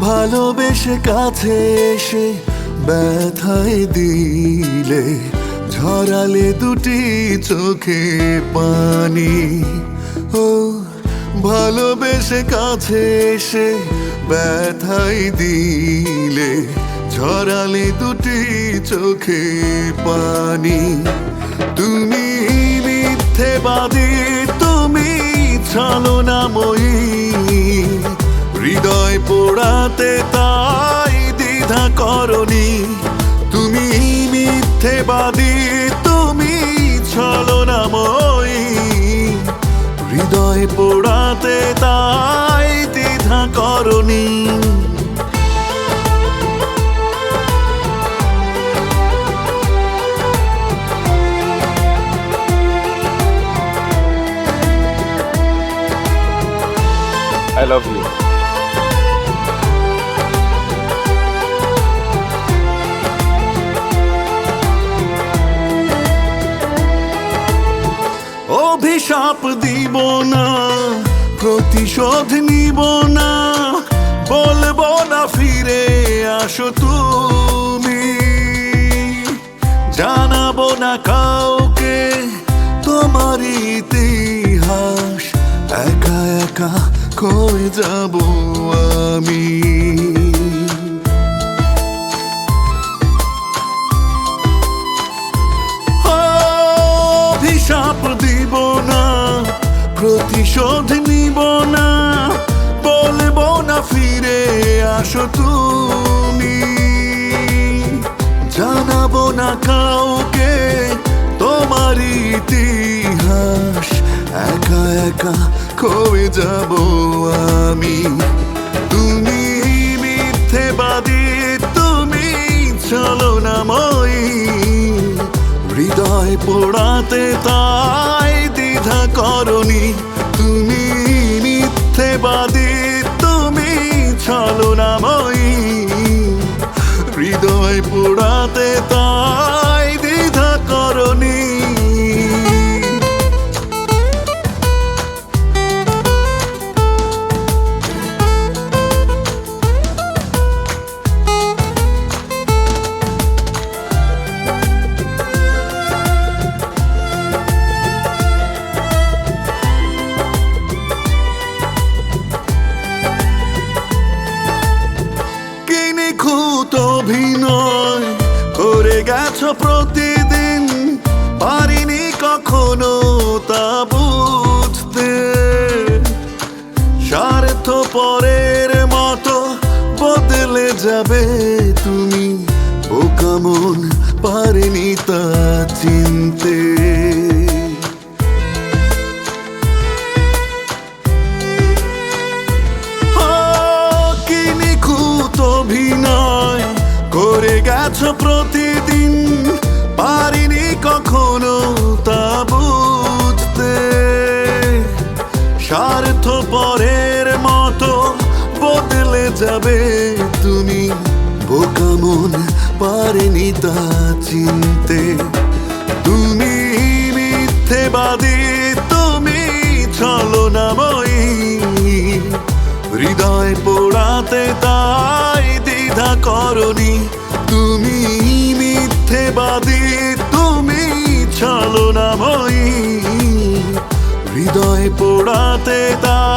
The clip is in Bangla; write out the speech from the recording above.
ভালোবেসে কাছে এসে ব্যথায় দিলে ঝরালে দুটি চোখে পানি। ও, ভালোবেসে কাছে এসে ব্যথায় দিলে ঝরালে দুটি চোখে পানি। তুমি মিথ্যে মিথ্যেবাদী, তুমি ছলনাময়ী। হৃদয় পোড়াতে দ্বিধা করনি। তুমি মিথ্যেবাদী তুমি ছলনাময়ী। হৃদয় পোড়াতে তাই দ্বিধা করনি। I love you. অভিশাপ দিব না প্রতিশোধ নিব না। বলব না, ফিরে আসো তুমি। জানাব না কাউকে তোমার ইতিহাস। একা একা কয়ে যাব আমি? প্রতিশোধ নিব না, বলব না, ফিরে আসো তুমি। জানাব না কাউকে তোমার ইতিহাস, একা একা কয়ে যাব আমি। তুমি মিথ্যেবাদী, তুমি চলো না মই হৃদয় পোড়াতে তাই দ্বিধা করনি। তুমি মিথ্যেবাদী তুমি ছলনাময়ী গেছো প্রতিদিন? পারিনি কখনো তা বুঝতে। স্বার্থ পরের মতো বদলে যাবে তুমি। ও কেমন পারিনি তা চিনতে। অভিনয় করে গেছো প্রতিদিন। পারিনি কখনো তা বুঝতে। স্বার্থ পরের মতো বদলে যাবে তুমি। বোকামন পারেনি তা চিনতে। তুমি মিথ্যে মিথ্যেবাদী, তুমি চলো না বই হৃদয় পোড়াতে তাই দ্বিধা করনি। তুমি মিথ্যেবাদী তুমি ছালো না ভয় হৃদয় পোড়াতে তাই